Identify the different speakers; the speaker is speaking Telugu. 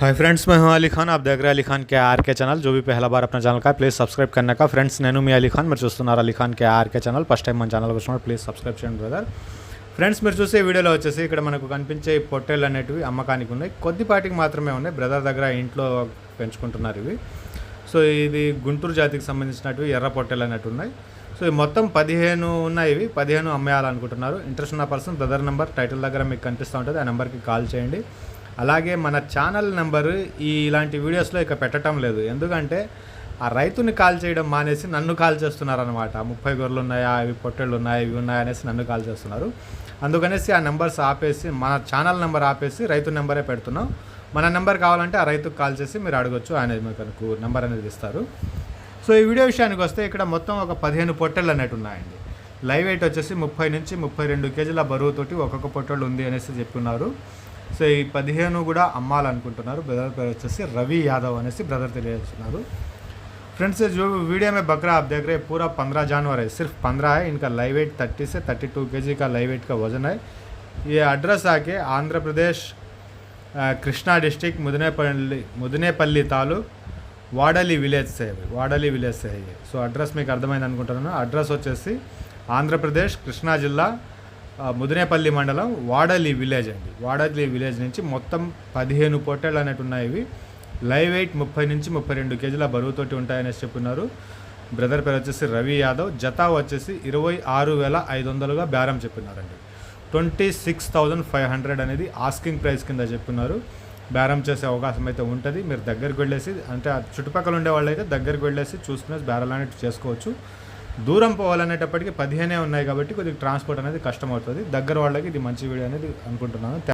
Speaker 1: हाय फ्रेंड्स मैं हूं अली खान आप देख रहे हैं अली खान के आर के ఛానల్ जो भी पहला बार अपना ఛానల్ का ప్లీజ్ సబ్స్క్రైబ్ करने का ఫ్రెండ్స్ నేను మీ అలీ ఖాన్ మీరు చూస్తున్నారు Ali Khan K RK channel first time మన ఛానల్ వచ్చినప్పుడు ప్లీజ్ సబ్స్క్రైబ్ చేయండి బ్రదర్ ఫ్రెండ్స్ మీరు చూసే వీడియోలో వచ్చేసి ఇక్కడ మనకు కనిపించే ఈ పొట్టేళ్ళు అనేటివి అమ్మకానికి ఉన్నాయి కొద్దిపాటికి మాత్రమే ఉన్నాయి బ్రదర్ దగ్గర ఇంట్లో పెంచుకుంటున్నారు ఇవి సో ఇది గుంటూరు జాతికి సంబంధించినటివి ఎర్ర పొట్టేలు అనేవి ఉన్నాయి సో ఈ మొత్తం పదిహేను ఉన్నాయి ఇవి పదిహేను అమ్మేయాలనుకుంటున్నారు ఇంట్రెస్ట్ ఉన్న పర్సన్ బ్రదర్ నెంబర్ టైటిల్ దగ్గర మీకు కనిపిస్తూ ఉంటుంది ఆ నెంబర్కి కాల్ చేయండి అలాగే మన ఛానల్ నెంబరు ఈ ఇలాంటి వీడియోస్లో ఇక పెట్టడం లేదు. ఎందుకంటే ఆ రైతుని కాల్ చేయడం మానేసి నన్ను కాల్ చేస్తున్నారనమాట ముప్పై గొర్రెలు ఉన్నాయా ఇవి పొట్టెళ్ళు ఉన్నాయా ఇవి ఉన్నాయా అనేసి నన్ను కాల్ చేస్తున్నారు. అందుకనేసి ఆ నెంబర్స్ ఆపేసి మన ఛానల్ నెంబర్ ఆపేసి రైతు నెంబరే పెడుతున్నాం. మన నెంబర్ కావాలంటే ఆ రైతుకు కాల్ చేసి మీరు అడగొచ్చు ఆయన మీకు నెంబర్ అనేది ఇస్తారు. సో ఈ వీడియో విషయానికి వస్తే ఇక్కడ మొత్తం ఒక పదిహేను పొట్టెళ్ళు అనేవి ఉన్నాయండి. లైవ్ వెయిట్ వచ్చేసి ముప్పై నుంచి ముప్పై రెండు కేజీల బరువుతోటి ఒక్కొక్క పొట్టెళ్ళు ఉంది అనేసి చెప్పున్నారు సో ఈ పదిహేను కూడా అమ్మాలనుకుంటున్నారు. బ్రదర్ పేరు వచ్చేసి రవి యాదవ్ అనేసి బ్రదర్ తెలియజేస్తున్నారు. ఫ్రెండ్స్ వీడియో మే బక్రా దగ్గరే పూరా పంద్రా జాన్వర్ సిర్ఫ్ పంద్రా ఇంకా live weight thirties thirty two కేజీగా live వెయిట్గా వజన్ అయ్యి ఈ address ఆకి Andhra Pradesh Krishna district Mudinepalli Mudinepalli taluk Vadali village save Vadali village save so address మీకు అర్థమైంది అనుకుంటున్నాను అడ్రస్ వచ్చేసి ఆంధ్రప్రదేశ్ కృష్ణా జిల్లా ముదినేపల్లి మండలం వాడలి విలేజ్ అండి. వాడలి విలేజ్ నుంచి మొత్తం పదిహేను పొట్టేళ్ళు అనేవి ఉన్నాయి ఇవి. లైవ్ వెయిట్ ముప్పై నుంచి ముప్పై రెండు కేజీల బరువుతోటి ఉంటాయనేసి చెప్పున్నారు. బ్రదర్ పేరు వచ్చేసి రవి యాదవ్. జత వచ్చేసి ఇరవై ఆరు వేల ఐదు వందలుగా బేరం చెప్పినారండి twenty six thousand five hundred అనేది ఆస్కింగ్ ప్రైస్ కింద చెప్పున్నారు. బేరం చేసే అవకాశం అయితే ఉంటుంది. మీరు దగ్గరికి వెళ్ళేసి అంటే చుట్టుపక్కల ఉండే వాళ్ళు అయితే దగ్గరికి వెళ్ళేసి చూసుకునే బేరాలు అనేవి చేసుకోవచ్చు. దూరం పోవాలనేటప్పటికి పదిహేనే ఉన్నాయి కాబట్టి కొద్దిగా ట్రాన్స్పోర్ట్ అనేది కష్టం అవుతుంది దగ్గర వాళ్ళకి ఇది మంచి వీడియో అనేది అనుకుంటున్నాను.